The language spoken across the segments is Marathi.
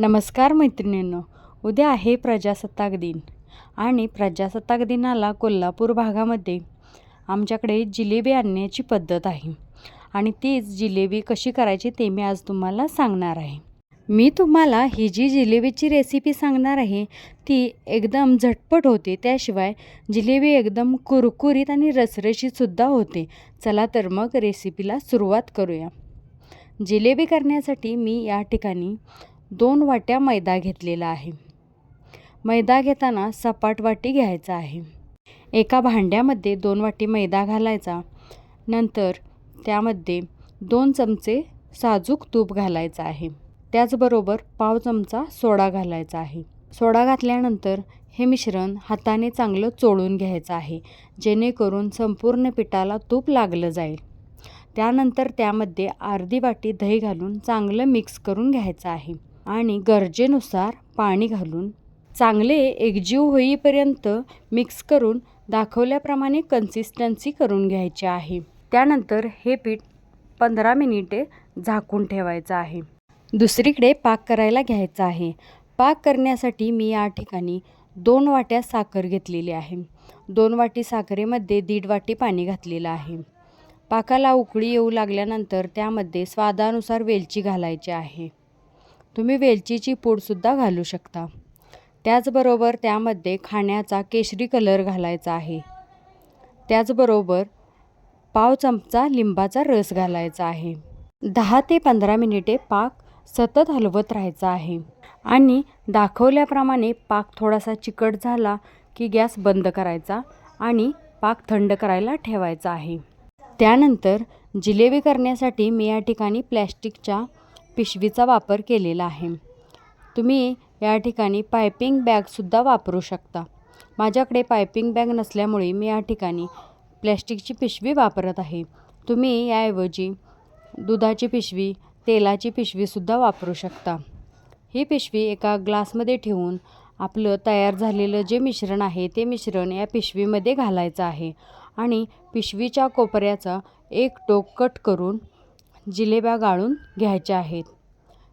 नमस्कार मैत्रिणींनो उद्या आहे प्रजासत्ताक दिन आणि प्रजासत्ताक दिनाला कोल्हापूर भागामध्ये आमच्याकडे जिलेबी आणण्याची पद्धत आहे आणि तीच जिलेबी कशी करायची ते मी आज तुम्हाला सांगणार आहे. मी तुम्हाला ही जी जिलेबीची रेसिपी सांगणार आहे ती एकदम झटपट होते. त्याशिवाय जिलेबी एकदम कुरकुरीत आणि रसरशीतसुद्धा होते. चला तर मग रेसिपीला सुरुवात करूया. जिलेबी करण्यासाठी मी या ठिकाणी दोन वाट्या मैदा घेतलेला आहे. मैदा घेताना सपाट वाटी घ्यायचा आहे. एका भांड्यामध्ये दोन वाटी मैदा घालायचा. नंतर त्यामध्ये दोन चमचे साजूक तूप घालायचं आहे. त्याचबरोबर पाव चमचा सोडा घालायचा आहे. सोडा घातल्यानंतर हे मिश्रण हाताने चांगलं चोळून घ्यायचं आहे जेणेकरून संपूर्ण पिठाला तूप लागलं जाईल. त्यानंतर त्यामध्ये अर्धी वाटी दही घालून चांगलं मिक्स करून घ्यायचं आहे. आणि गरजेनुसार पाणी घालून चांगले एकजीव होईपर्यंत मिक्स करून दाखवल्याप्रमाणे कन्सिस्टन्सी करून घ्यायची आहे. त्यानंतर हे पीठ पंधरा मिनिटे झाकून ठेवायचं आहे. दुसरीकडे पाक करायला घ्यायचा आहे. पाक करण्यासाठी मी या ठिकाणी दोन वाट्या साखर घेतलेली आहे. दोन वाटी साखरेमध्ये दीड वाटी पाणी घातलेलं आहे. पाकाला उकळी येऊ लागल्यानंतर त्यामध्ये स्वादानुसार वेलची घालायची आहे. तुम्ही वेलचीची पूडसुद्धा घालू शकता. त्याचबरोबर त्यामध्ये खाण्याचा केशरी कलर घालायचा आहे. त्याचबरोबर पाव चमचा लिंबाचा रस घालायचा आहे. दहा ते पंधरा मिनिटे पाक सतत हलवत राहायचा आहे. आणि दाखवल्याप्रमाणे पाक थोडासा चिकट झाला की गॅस बंद करायचा आणि पाक थंड करायला ठेवायचा आहे. त्यानंतर जिलेबी करण्यासाठी मी या ठिकाणी प्लॅस्टिकच्या पिशवीचा वापर केलेला आहे. तुम्ही या ठिकाणी पायपिंग बॅगसुद्धा वापरू शकता. माझ्याकडे पायपिंग बॅग नसल्यामुळे मी या ठिकाणी प्लॅस्टिकची पिशवी वापरत आहे. तुम्ही याऐवजी दुधाची पिशवी तेलाची पिशवीसुद्धा वापरू शकता. ही पिशवी एका ग्लासमध्ये ठेवून आपलं तयार झालेलं जे मिश्रण आहे ते मिश्रण या पिशवीमध्ये घालायचं आहे आणि पिशवीच्या कोपऱ्याचा एक टोक कट करून जिलेब्या गाळून घ्यायच्या आहेत.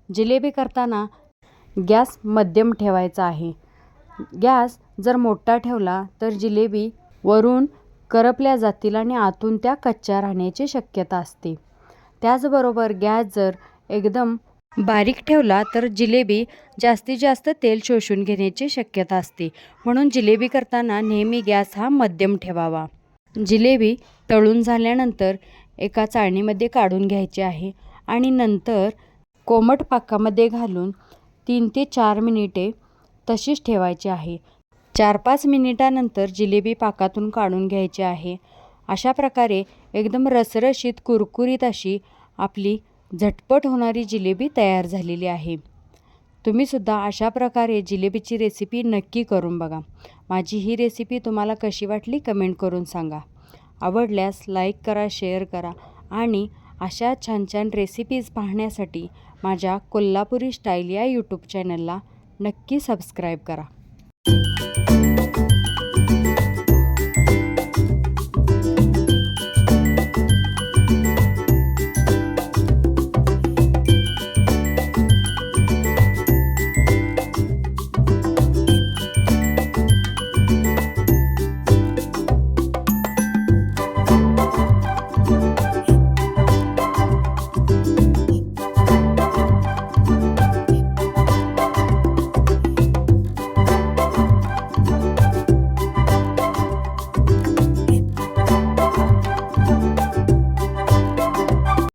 जिलेबी करताना गॅस मध्यम ठेवायचा आहे. गॅस जर मोठा ठेवला तर जिलेबी वरून करपल्या जातील आणि आतून त्या कच्च्या राहण्याची शक्यता असते. त्याचबरोबर गॅस जर एकदम बारीक ठेवला तर जिलेबी जास्तीत जास्त तेल शोषून घेण्याची शक्यता असते. म्हणून जिलेबी करताना नेहमी गॅस हा मध्यम ठेवावा. जिलेबी तळून झाल्यानंतर एका चाळणीमध्ये काढून घ्यायची आहे आणि नंतर कोमट पाकामध्ये घालून तीन ते चार मिनिटे तशीच ठेवायची आहे. चार पाच मिनिटानंतर जिलेबी पाकातून काढून घ्यायची आहे. अशा प्रकारे एकदम रसरशीत कुरकुरीत अशी आपली झटपट होणारी जिलेबी तयार झालेली आहे. तुम्हीसुद्धा अशा प्रकारे जिलेबीची रेसिपी नक्की करून बघा. माझी ही रेसिपी तुम्हाला कशी वाटली कमेंट करून सांगा. आवडल्यास लाईक करा शेअर करा आणि अशा छान छान रेसिपीज पाहण्यासाठी माझ्या कोल्हापुरी स्टाईल या यूट्यूब चॅनलला नक्की सबस्क्राईब करा.